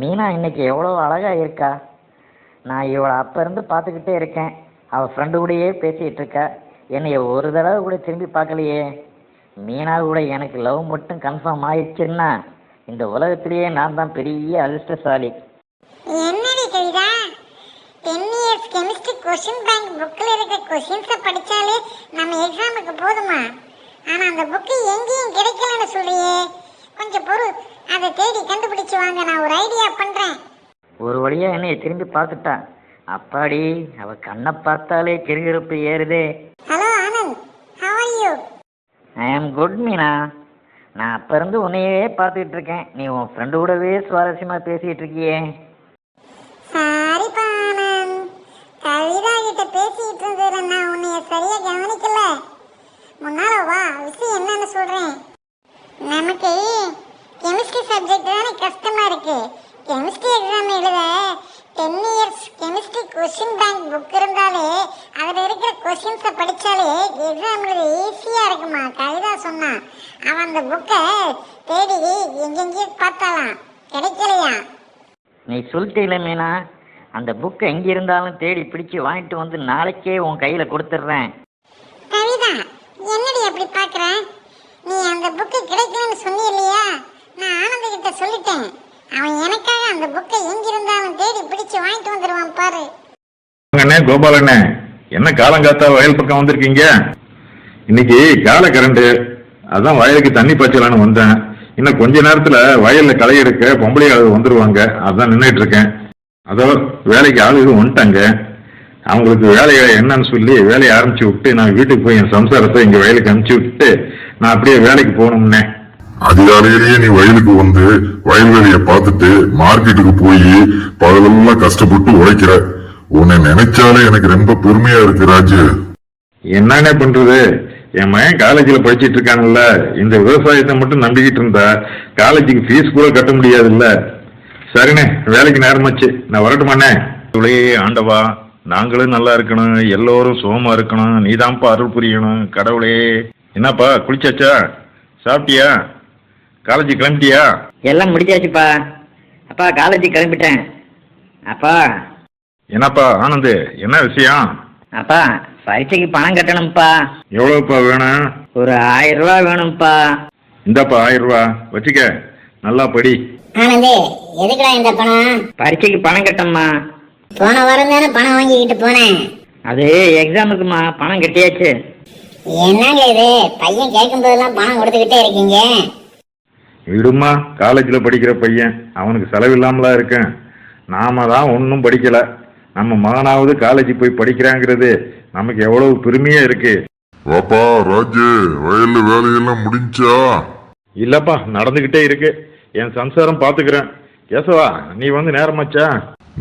மீனா இன்னைக்கு எவ்வளோ அழகாக இருக்கா? நான் இவளை அப்போ இருந்து பார்த்துக்கிட்டே இருக்கேன். அவள் ஃப்ரெண்டு கூடயே பேசிகிட்டு இருக்கா. என்னைய ஒரு தடவை கூட திரும்பி பார்க்கலையே. மீனா கூட எனக்கு லவ் மட்டும் கன்ஃபார்ம் ஆயிடுச்சுன்னா இந்த உலகத்திலேயே நான் தான் பெரிய அதிர்ஷ்டசாலி. என்னடி Kavitha? Ten years chemistry question bank புக்கில் இருக்க கொஷின்ஸை படித்தாலே நம்ம எக்ஸாமுக்கு போதுமா? ஆனால் அந்த புக்கு எங்கேயும் கிடைக்கலன்னு சொல்றியே. கொஞ்சம் பொறு. அதை தேடி கண்டுபிடிச்சு வாங்க நான் ஒரு ஐடியா பண்ணுறேன் ஒரு வழியாக என்னைய திரும்பி பார்த்துட்டா? அப்பாடி அவள் கண்ணை பார்த்தாலே கிருகிருப்பு ஏறுதே. Hello Anand. How are you I am good Meena. நான் அப்போ இருந்து உன்னையே பார்த்துக்கிட்டு இருக்கேன். நீ உன் ஃப்ரெண்டு கூடவே சுவாரஸ்யமாக பேசிகிட்டு இருக்கியே. சாரிப்பா ஆனந்த். கவிதா கிட்ட பேசிட்டு இருந்ததுல நான் உன்னைய சரியா கவனிக்கல. முன்னால வா விஷயம் என்னன்னு சொல்றேன். நமக்கு கெமிஸ்ட்ரி சப்ஜெக்ட் தானே கஷ்டமா இருக்கு. கெமிஸ்ட்ரி எக்ஸாம் எழுத ten years chemistry question bank book இருந்தாலே அதில் இருக்கிற கொஸ்டின்ஸை படித்தாலே எக்ஸாம் எழுத ஈஸியாக இருக்குமா? கவிதா சொன்னா. அவன் அந்த புக்கை தேடி எங்கெங்கேயும் பார்த்தாலாம். கிடைக்கலையா? நீ சொல்லிட்டீல மீனா. அந்த புக்கை எங்கே இருந்தாலும் தேடி பிடிச்சு வாங்கிட்டு வந்து நாளைக்கே உன் கையில் கொடுத்துட்றேன். கவிதா என்னடி அப்படி பார்க்குற? நீ அந்த புக்கு கிடைக்கலன்னு சொன்னி இல்லையா? நான் ஆனந்த கிட்ட சொல்லிட்டேன். அவன் எனக்காக அந்த புக்கை எங்கிருந்தாலும் தேடி பிடிச்சு வாங்கிட்டு வந்துடுவான் பாரு. அண்ணே கோபாலண்ணே என்ன காலங்காத்தா வயல் பக்கம் வந்திருக்கீங்க? இன்னைக்கு கால கரண்ட் அதான் வயலுக்கு தண்ணி பாய்ச்சலான்னு வந்தேன். இன்னும் கொஞ்ச நேரத்துல வயல்ல களை எடுக்க பொம்பளை ஆளு வந்துருவாங்க. அதான் நின்றுட்டு இருக்கேன். அதோ வேலைக்கு ஆள் இது வந்துட்டாங்க. அவங்களுக்கு வேலையை என்னன்னு சொல்லி வேலையை ஆரம்பிச்சு விட்டு நான் வீட்டுக்கு போய் என் சம்சாரத்தை இங்க வயலுக்கு அனுப்பிச்சு விட்டுட்டு நான் அப்படியே வேலைக்கு போகணும்னே. அதிகாலையிலேயே நீ வயலுக்கு வந்து வயல் வேலையை பார்த்துட்டு மார்க்கெட்டுக்கு போய் பகலெல்லாம் கஷ்டப்பட்டு உழைக்கிற. உன்னை நினைச்சாலே எனக்கு ரொம்ப பெருமையா இருக்கு ராஜு. என்னண்ணே பண்றது? என் மகன் காலேஜில் படிச்சிட்டு இருக்கான்ல. இந்த விவசாயத்தை மட்டும் நம்பிக்கிட்டு இருந்தா காலேஜுக்கு ஃபீஸ் கூட கட்ட முடியாதுல்ல. சரிண்ணே வேலைக்கு நேரமாச்சு. நான் வரட்டுமாண்ணே இவளே ஆண்டவா நாங்களும் நல்லா இருக்கணும். எல்லோரும் சுகமா இருக்கணும். நீதான்ப்பா அருள் புரியணும். கடவுளே. என்னப்பா குளிச்சாச்சா? சாப்பிட்டியா? காலேஜ் கிளம்பிட்டியா? எல்லாம் முடிச்சாச்சுப்பா. அப்பா காலேஜுக்கு கிளம்பிட்டேன். அப்பா. என்னப்பா ஆனந்து என்ன விஷயம்? அப்பா பரீட்சைக்கு பணம் கட்டணும்ப்பா. எவ்வளோப்பா வேணும்? ஒரு ஆயிரம் ரூபா வேணும்ப்பா. இந்தாப்பா ஆயிரம் ரூபா வச்சுக்க. நல்லா படி. ஆனந்தே எதுக்குடா இந்த பணம்? பரீட்சைக்கு பணம் கட்டணும்மா. போன வாரம் தானே பணம் வாங்கிக்கிட்டு போனேன். அது எக்ஸாமுக்குமா பணம் கட்டியாச்சு. என்னங்க இது? பையன் கேட்கும் போதெல்லாம் பணம் கொடுத்துக்கிட்டே இருக்கீங்க. விடுமா? காலேஜில் படிக்கிற பையன். அவனுக்கு செலவில்லாமலா இருக்கேன். நாம தான் ஒன்றும் படிக்கல. நம்ம மகனாவது காலேஜ் போய் படிக்கிறாங்கிறது நமக்கு எவ்வளவு பெருமையா இருக்கு. வாப்பா ராஜு வயல்ல வேலையெல்லாம் முடிஞ்சா? இல்லப்பா நடந்துகிட்டே இருக்கு. என் சம்சாரம் பாத்துக்கிறேன். கேசவா நீ வந்து நேரமாச்சா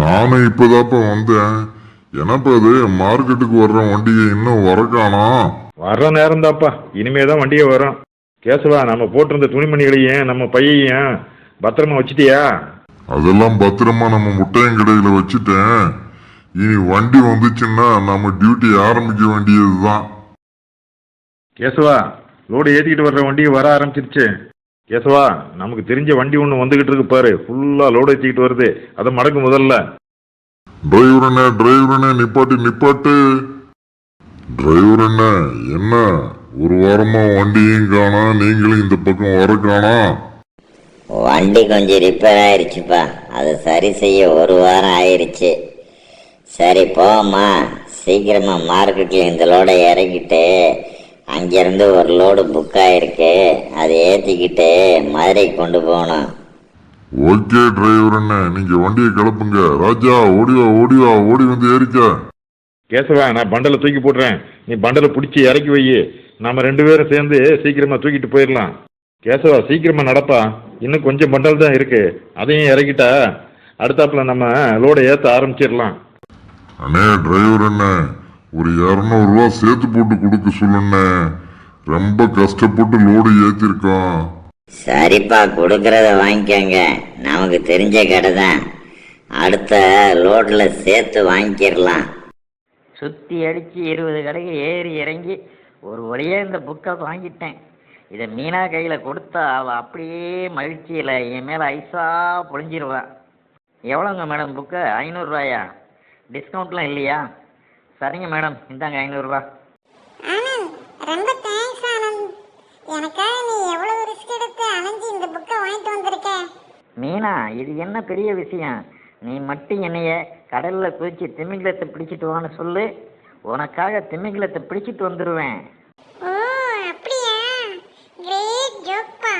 நானும் இப்பதாப்பா வந்தேன். என்னப்பா இது? மார்க்கெட்டுக்கு வர்ற வண்டியை இன்னும் வரக்கானா? வர்ற நேரம் தாப்பா இனிமே தான் வண்டியே வரும். கேசவா நம்ம போட்டிருந்த துணிமணிகளையும் நம்ம பையையும் பத்திரமா வச்சிட்டியா? அதெல்லாம் பத்திரமா நம்ம முட்டையங்கடையில வச்சுட்டேன். இனி வண்டி வந்துச்சுன்னா நம்ம டியூட்டி ஆரம்பிக்க வேண்டியதுதான். கேசவா லோடு ஏற்றிக்கிட்டு வர்ற வண்டி வர ஆரம்பிச்சிருச்சு. கேசவா நமக்கு தெரிஞ்ச வண்டி ஒன்று வந்துகிட்டு இருக்கு பாரு. ஃபுல்லாக லோடு ஏற்றிக்கிட்டு வருது. அதை மடக்கு முதல்ல. டிரைவர் அண்ணே டிரைவர் அண்ணே நிப்பாட்டு நிப்பாட்டு. டிரைவர் அண்ணே என்ன? ஒரு வாரமா வண்டியும் காணா நீங்களும் இந்த பக்கம் வர காணா. வண்டி கொஞ்சம் ரிப்பேர் ஆயிருச்சுப்பா. அதை சரி செய்ய ஒரு வாரம் ஆயிருச்சு. சரி போம்மா. சீக்கிரமா மார்க்கெட்டில் இந்த லோடை இறக்கிட்டு அங்கேருந்து ஒரு லோடு புக் ஆயிருக்கு. அதை ஏற்றிக்கிட்டு மதுரைக்கு கொண்டு போகணும். ஓகே டிரைவர் அண்ணே. நீங்க வண்டியை கிளப்புங்க. ராஜா ஓடிவா ஓடிவா. ஓடி வந்து ஏறிக்க. கேசவா நான் பண்டலை தூக்கி போடுறேன் நீ பண்டலை பிடிச்சி இறக்கி வை நம்ம ரெண்டு பேரும் சேர்ந்து சீக்கிரமா தூக்கிட்டு போயிடலாம். கேசவா சீக்கிரமா நடப்பா. இன்னும் கொஞ்சம் பண்டல் தான் இருக்கு. அதையும் இறக்கிட்டா அடுத்தாப்புல நம்ம லோடை ஏற்ற ஆரம்பிச்சிடலாம். அண்ணே டிரைவர் அண்ணே ஒரு இரநூறுவா சேர்த்து போட்டு கொடுக்க சொல்லுண்ணே. ரொம்ப கஷ்டப்பட்டு லோடு ஏற்றிருக்கோம் சரிப்பா கொடுக்கறத வாங்கிக்கோங்க. நமக்கு தெரிஞ்ச கடை தான். அடுத்த லோடில் சேர்த்து வாங்கிக்கிடலாம் சுற்றி அடித்து இருபது கடைக்கு ஏறி இறங்கி ஒரு வழியாக இந்த புக்கை வாங்கிட்டேன். இதை மீனா கையில் கொடுத்தா அவள் அப்படியே மகிழ்ச்சியில் என் மேலே ஐஸாக பொழிஞ்சிருவான் எவ்வளோங்க மேடம் புக்கு ஐநூறுரூவாயா டிஸ்கவுண்ட்லாம் இல்லையா? சரிங்க மேடம் இந்தாங்க ஐநூறுரூவா ரொம்ப தேங்க்ஸ் ஆனந்த். எனக்காக நீ எவ்வளவு ரிஸ்க் எடுத்து அலைஞ்சு இந்த புக்கை வாங்கிட்டு வந்திருக்க? மீனா இது என்ன பெரிய விஷயம்? நீ மட்டும் என்னைய கடலில் குதிச்சு திமிங்கலத்தை பிடிச்சிட்டு வான்னு சொல்லு. உனக்காக திமிங்கலத்தை பிடிச்சிட்டு வந்துடுவேன் ஓ அப்படியா? கிரேட் ஜோக்பா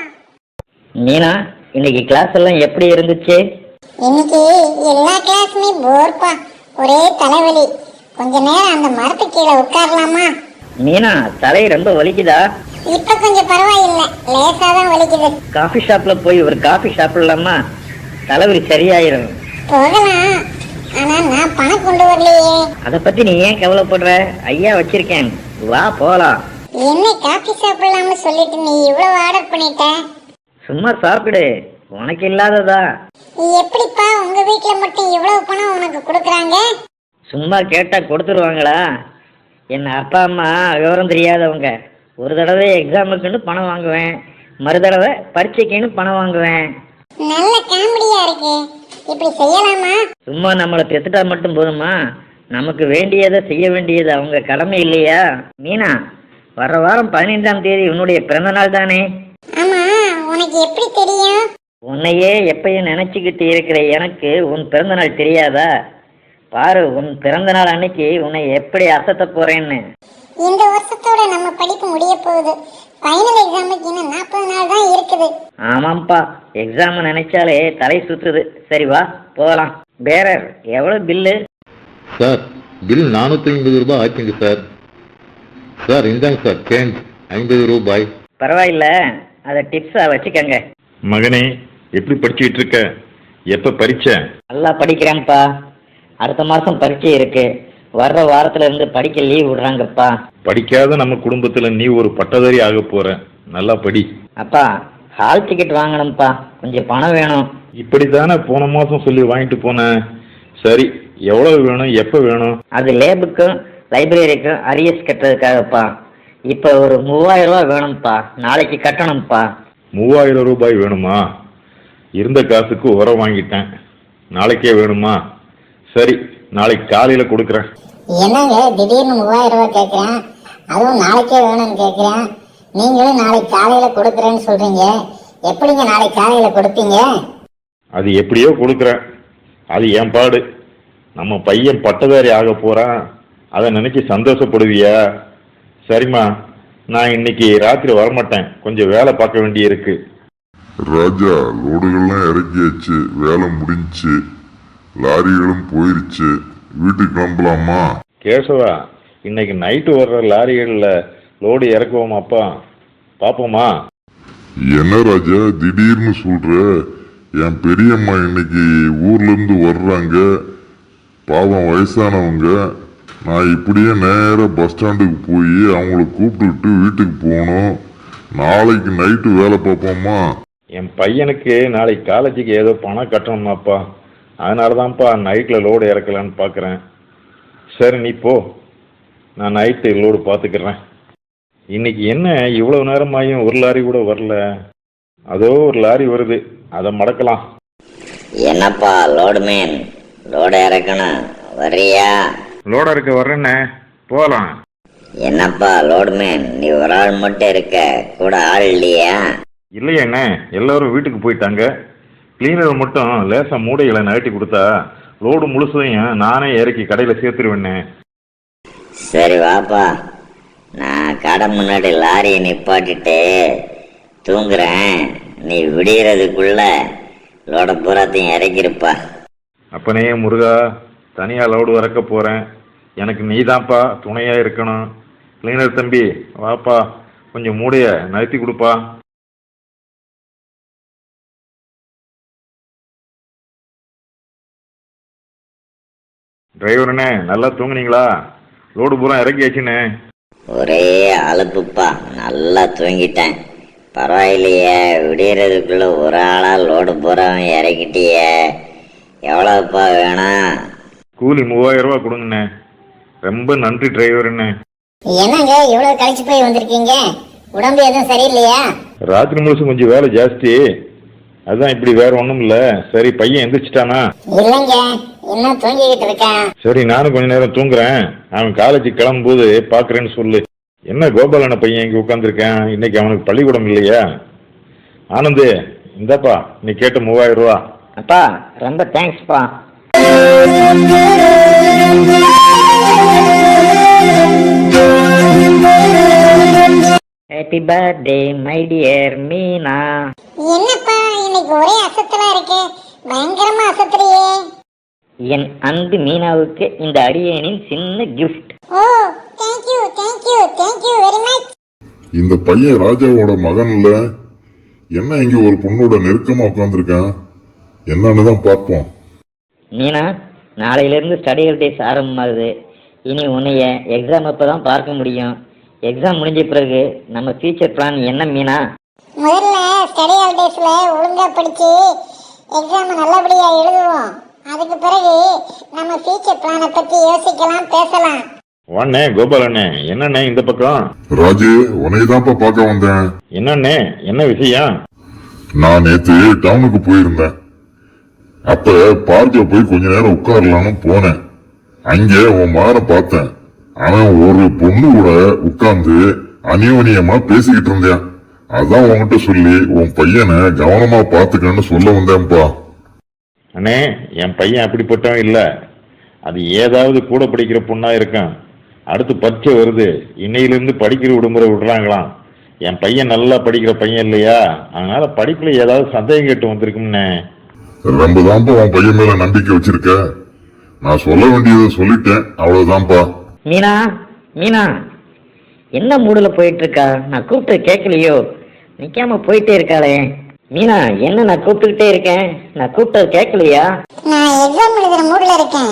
மீனா இன்னைக்கு கிளாஸ் எல்லாம் எப்படி இருந்துச்சு? இன்னைக்கு எல்லா கிளாஸுமே போர்ப்பா ஒரே தலைவலி. கொஞ்ச நேரம் அந்த மரத்து கீழே உட்காரலாமா? மீனா தலை ரொம்ப வலிக்குதா? இப்ப கொஞ்சம் பரவாயில்லை. லேசா தான் வலிக்குது. காஃபி ஷாப்பில் போய் ஒரு காஃபி சாப்பிடலாமா? தலைவலி சரியாயிரும். போகலாம். ஆனா நான் பணம் கொண்டு வரலையே. அதை பற்றி நீ ஏன் கவலைப்படுற? ஐயா வச்சிருக்கேன். வா போகலாம் என்ன காஃபி சாப்பிடலாம்னு சொல்லிட்டு நீ இவ்வளவு ஆர்டர் பண்ணிட்ட? சும்மா சாப்பிடு. உனக்கு இல்லாததா? எப்படிப்பா உங்க வீட்ல மட்டும் இவ்வளவு பணம் உனக்கு கொடுக்குறாங்க? சும்மா கேட்டால் கொடுத்துருவாங்களா? என் அப்பா அம்மா விவரம் தெரியாதவங்க. ஒரு தடவை எக்ஸாமுக்குன்னு பணம் வாங்குவேன். மறு தடவை பரீட்சைக்குன்னு பணம் வாங்குவேன். நல்ல காமெடியா இருக்கு. இப்படி செய்யலாமா? சும்மா நம்மளை பெத்துட்டா மட்டும் போதுமா? நமக்கு வேண்டியதை செய்ய வேண்டியது அவங்க கடமை இல்லையா? மீனா வர வாரம் பதினைந்தாம் தேதி உன்னுடைய பிறந்த நாள் தானே? ஆமா உனக்கு எப்படி தெரியும்? உன்னையே எப்பயும் நினச்சிக்கிட்டு இருக்கிற எனக்கு உன் பிறந்த நாள் தெரியாதா? பாரு உன் பிறந்த நாள் அன்னைக்கு உன்னை எப்படி அசத்த போறேன்னு. இந்த வருஷத்தோட நம்ம படிப்பு முடிய போகுது. ஃபைனல் எக்ஸாமுக்கு இன்னும் நாற்பது நாள் தான் இருக்குது. ஆமாம்ப்பா. எக்ஸாம் நினைச்சாலே தலை சுத்துது. சரி வா போகலாம். பேரர் எவ்வளோ பில்லு சார் பில் நானூற்றி ஐம்பது ரூபாய் ஆச்சுங்க சார் சார் இந்தாங்க சார் சேஞ்ச் ஐம்பது ரூபாய். பரவாயில்ல. அதை டிப்ஸாக வச்சுக்கோங்க. மகனே எப்படி படிச்சுக்கிட்டு இருக்க? எப்ப பரீட்சை? நல்லா படிக்கிறேன்ப்பா. அடுத்த மாதம் பரீட்சை இருக்கு. வர்ற வாரத்துல இருந்து படிக்க லீவ் விடுறாங்கப்பா. படிக்காத நம்ம குடும்பத்துல நீ ஒரு பட்டதாரி ஆக போற. நல்லா படி. அப்பா ஹால் டிக்கெட் வாங்கணும்ப்பா. கொஞ்சம் பணம் வேணும். இப்படித்தானே போன மாசம் சொல்லி வாங்கிட்டு போனேன் சரி எவ்வளவு வேணும் எப்ப வேணும்? அது லேபுக்கும் லைப்ரரிக்கும் அரியஸ் கட்டுறதுக்காகப்பா. இப்போ ஒரு மூவாயிரம் ரூபா வேணும்ப்பா. நாளைக்கு கட்டணும்ப்பா. மூவாயிரம் ரூபாய் வேணுமா? இருந்த காசுக்கு உரம் வாங்கிட்டேன். நாளைக்கே வேணுமா? சரி நாளைக்கு காலையில கொடுக்குறேன். என்னங்க திடீர்னு மூவாயிரம் ரூபாய் கேட்குறேன் அதுவும் நாளைக்கே வேணும்னு கேட்குறேன் நீங்களும் நாளைக்கு காலையில் கொடுக்குறேன்னு சொல்கிறீங்க எப்படிங்க நாளைக்கு காலையில் கொடுப்பீங்க? அது எப்படியோ கொடுக்குறேன். அது என் பாடு? நம்ம பையன் பட்டதாரி ஆக போறான் அதை நினைச்சு சந்தோஷப்படுவியா? சரிம்மா நான் இன்னைக்கு ராத்திரி வரமாட்டேன். கொஞ்சம் வேலை பார்க்க வேண்டியிருக்கு. ராஜா லோடுகள்லாம் இறக்கியாச்சு வேலை முடிஞ்சுச்சு லாரிகளும் போயிருச்சு. வீட்டுக்கு கிளம்பலாமா? கேசவா இன்னைக்கு நைட்டு வர்ற லாரிகளில் லோடு இறக்குவோமாப்பா பார்ப்போமா என்ன ராஜா திடீர்னு சொல்ற? என் பெரியம்மா இன்னைக்கு ஊர்ல இருந்து வர்றாங்க. பாவம் வயசானவங்க. நான் இப்படியே நேரா பஸ் ஸ்டாண்டுக்கு போய் அவங்கள கூப்பிட்டுக்கிட்டு வீட்டுக்கு போகணும். நாளைக்கு நைட்டு வேலை பார்ப்போமா? என் பையனுக்கு நாளைக்கு காலேஜுக்கு ஏதோ பணம் கட்டணுமாப்பா. அதனால தான்ப்பா நைட்டில் லோடு இறக்கலான்னு பார்க்குறேன் சரி நீ போ. நான் நைட்டு லோடு பார்த்துக்கிறேன் இன்னைக்கு என்ன இவ்வளோ நேரமாயும் ஒரு லாரி கூட வரல? அதோ ஒரு லாரி வருது. அதை மடக்கலாம். என்னப்பா லோடுமேன் லோடு இறக்கணும். வர்றியா? லோட இருக்க வர்றேண்ணே போகலாம். என்னப்பா லோடுமேன் நீ ஒரு ஆள் மட்டும் இருக்க. கூட ஆள் இல்லையா? இல்லையேண்ணே. எல்லாரும் வீட்டுக்கு போயிட்டாங்க. கிளீனர் மட்டும் லேசாக மூடைகளை நகட்டி கொடுத்தா லோடு முழுசையும் நானே இறக்கி கடையில் சேர்த்துருவேண்ணே. சரி வாப்பா. நான் கடை முன்னாடி லாரியை நிப்பாட்டிட்டு தூங்குறேன். நீ விடியறதுக்குள்ள லோட பூராத்தையும் இறக்கிருப்பா. அப்பனே முருகா தனியாக லோடு இறக்க போகிறேன் எனக்கு நீ தான்ப்பா துணையாக இருக்கணும். கிளீனர் தம்பி வாப்பா கொஞ்சம் மூடைய நகர்த்தி கொடுப்பா. டிரைவருண்ணே நல்லா தூங்குனீங்களா? லோடு பூரா இறக்கியாச்சுண்ணே ஒரே அலுப்புப்பா. நல்லா தூங்கிட்டேன். பரவாயில்லையே விடியறதுக்குள்ள ஒரு ஆளா லோடு பூராவும் இறக்கிட்டியே எவ்வளோப்பா வேணும்? கூலி மூவாயிரம் ரூபா கொடுங்கண்ணே. ரொம்ப நன்றி டிரைவருண்ணே என்னங்க இவ்வளோ கழிச்சு போய் வந்திருக்கீங்க? உடம்பு எதுவும் சரியில்லையா? ராத்திரி முழுசும் கொஞ்சம் வேலை ஜாஸ்தி. அதான் இப்படி வேற ஒண்ணும் இல்ல. சரி பையன் எந்திரிச்சிட்டானா? இல்லைங்க இன்னும் தூங்கிக்கிட்டு இருக்கேன். சரி நானும் கொஞ்ச நேரம் தூங்குறேன். அவன் காலேஜ் கிளம்பும்போது பாக்குறேன்னு சொல்லு. என்ன கோபாலன பையன் இங்க உட்காந்துருக்கேன் இன்னைக்கு அவனுக்கு பள்ளிக்கூடம் இல்லையா? ஆனந்து இந்தாப்பா நீ கேட்ட மூவாயிரம் ரூபா. அப்பா ரொம்ப தேங்க்ஸ்ப்பா. Happy birthday my dear Meena. என்னப்பா இன்னைக்கு ஒரே அசத்தலா இருக்கு. பயங்கரமா அசத்துறியே. என் அன்பு மீனாவுக்கு இந்த அடியேனின் சின்ன gift oh thank you thank you thank you very much இந்த பையன் ராஜாவோட மகன்ல என்ன இங்க ஒரு பொண்ணோட நெருக்கமா உட்காந்துருக்கான் என்னன்னு தான் பார்ப்போம். மீனா நாளையிலேருந்து ஸ்டடி டேஸ் ஆரம்பமாகுது. இனி உன்னைய எக்ஸாம் அப்போ தான் பார்க்க முடியும். எக்ஸாம் முடிஞ்ச பிறகு நம்ம ஃபியூச்சர் பிளான் என்ன மீனா? முதல்ல ஸ்டடி ஹாலிடேஸ்ல ஒழுங்கா படிச்சு எக்ஸாம் நல்லபடியா எழுதுவோம். அதுக்கு பிறகு நம்ம ஃபியூச்சர் பிளானை பத்தி யோசிக்கலாம் பேசலாம். வாண்ணே கோபாலண்ணே என்னண்ணே இந்த பக்கம்? ராஜு உன்னை தான்ப்பா பார்க்க வந்தேன். என்னண்ணே என்ன விஷயம்? நான் நேத்து டவுனுக்கு போயிருந்தேன். அப்ப பார்க்ல போய் கொஞ்ச நேரம் உட்காரலாம்னு போனேன். அங்க உன் மகனை பார்த்தேன். அவன் ஒரு பொண்ணு கூட உட்கார்ந்து அநியோனியமா பேசிக்கிட்டு இருந்தேன் அதான் உன்கிட்ட சொல்லி உன் பையனை கவனமா பாத்துக்கன்னு சொல்ல வந்தேன்ப்பா. அண்ணே என் பையன் அப்படிப்பட்டவன் இல்ல. அது ஏதாவது கூட படிக்கிற பொண்ணா இருக்கான். அடுத்து பரீட்சை வருது. இன்னையிலிருந்து படிக்கிற விடுமுறை விடுறாங்களாம். என் பையன் நல்லா படிக்கிற பையன் இல்லையா? அதனால படிப்புல ஏதாவது சந்தேகம் கேட்டு வந்திருக்கும்னே ரொம்ப தான்ப்பா உன் பையன் மேல நம்பிக்கை வச்சிருக்க. நான் சொல்ல வேண்டியதை சொல்லிட்டேன். அவ்வளவுதான்ப்பா. மீனா மீனா என்ன மூடில் போயிட்டு இருக்கா? நான் கூப்பிட்டு கேட்கலையோ? நிற்காம போயிட்டே இருக்காளே. மீனா என்ன நான் கூப்பிட்டுக்கிட்டே இருக்கேன்? நான் கூப்பிட்டது கேட்கலையா? நான் எக்ஸாம் எழுதுற மூட்ல இருக்கேன்.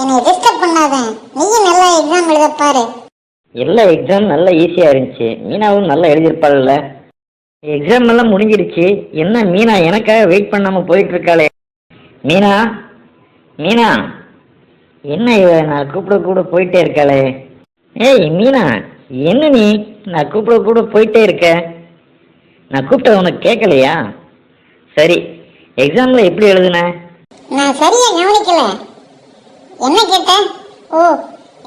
என்னை டிஸ்டர்ப் பண்ணாத. நீயும் நல்லா எக்ஸாம் எழுத பாரு. எல்லா எக்ஸாம் நல்லா ஈஸியாக இருந்துச்சு. மீனாவும் நல்லா எழுதியிருப்பாள்ல. எக்ஸாம் எல்லாம் முடிஞ்சிடுச்சு என்ன மீனா எனக்காக வெயிட் பண்ணாமல் போயிட்டு இருக்காளே மீனா மீனா என்ன இவ? நான் கூப்பிட கூட போயிட்டே இருக்காளே. ஏய் மீனா என்ன நீ? நான் கூப்பிட கூட போயிட்டே இருக்க. நான் கூப்பிட்ட உனக்கு கேட்கலையா? சரி எக்ஸாமில் எப்படி எழுதுன? நான் சரியா கவனிக்கல. என்ன கேட்ட? ஓ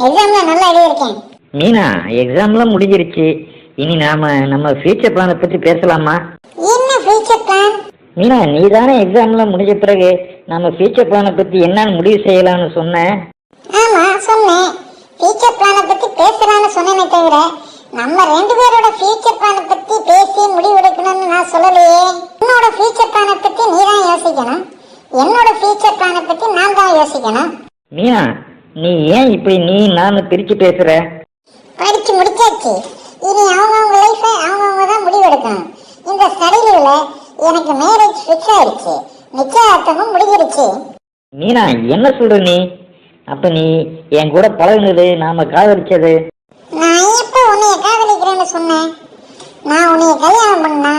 எக்ஸாம்ல நல்லா எழுதியிருக்கேன். மீனா எக்ஸாம்லாம் முடிஞ்சிருச்சு. இனி நாம நம்ம ஃபியூச்சர் பிளானை பற்றி பேசலாமா? என்ன ஃபியூச்சர் பிளான் மீனா நீ தானே எக்ஸாம்லாம் முடிஞ்ச பிறகு நம்ம ஃபியூச்சர் பிளானை பற்றி என்னன்னு முடிவு செய்யலாம்னு சொன்னேன் ஆமா சொன்னேன். ஃபியூச்சர் பிளானை பத்தி பேசலாம்னு சொன்னேனே தவிர நம்ம ரெண்டு பேரோட ஃபியூச்சர் பிளானை பத்தி பேசி முடிவெடுக்கணும்னு நான் சொல்லலையே. என்னோட ஃபியூச்சர் பிளானை பத்தி நீ தான் யோசிக்கணும். என்னோட ஃபியூச்சர் பிளானை பத்தி நான் தான் யோசிக்கணும். மீனா நீ ஏன் இப்படி நீ நான் பிரித்து பேசுகிற படிச்சு முடிச்சாச்சு. இனி அவங்கவுங்க லைஃபை அவங்கவுங்க தான் முடிவெடுக்கணும். இந்த ஸ்டடி லீவ்ல எனக்கு மேரேஜ் ஃபிக்ஸ் ஆயிடுச்சு. நிச்சயார்த்தமும் முடிஞ்சிருச்சு. மீனா என்ன சொல்ற நீ? அப்போ நீ என் கூட பழகுனது நாம காதலிச்சது? நான் உன்னைய காதலிக்கிறேன்னு சொன்னேன். நான் உன்னைய கல்யாணம் பண்ணா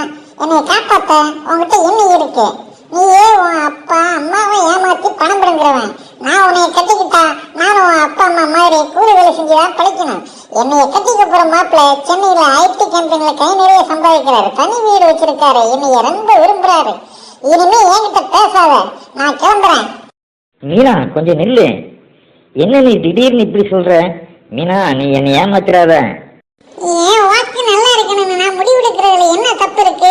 என்னை காப்பாத்த உங்ககிட்ட என்ன இருக்கு. நீயே உன் அப்பா அம்மாவை ஏமாத்தி பணம் பிடுங்குறவன் நான் உன்னைய கட்டிக்கிட்டா நானும் உன் அப்பா அம்மா மாதிரி கூலி வேலை செஞ்சுதான் பழிக்கணும் என்னைய கட்டிக்க போற மாப்பிள்ள சென்னையில ஐடி கம்பெனில கை நிறைய சம்பாதிக்கிறாரு. தனி வீடு வச்சிருக்காரு. என்னைய ரொம்ப விரும்புறாரு. இனிமே என்கிட்ட பேசாத. நான் கிளம்புறேன். மீனா கொஞ்சம் நில்லு. என்ன நீ திடீர்னு இப்படி சொல்ற? மீனா நீ என்னை ஏமாத்திராத. என் வாக்கு நல்லா இருக்கணும்னு நான் முடிவெடுக்கிறதுல என்ன தப்பு இருக்கு?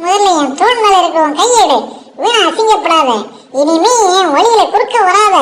முதல்ல என் தோல் மேல இருக்க உன் கையெடு வீணா அசிங்கப்படாத. இனிமே என் வழியில குறுக்க வராத.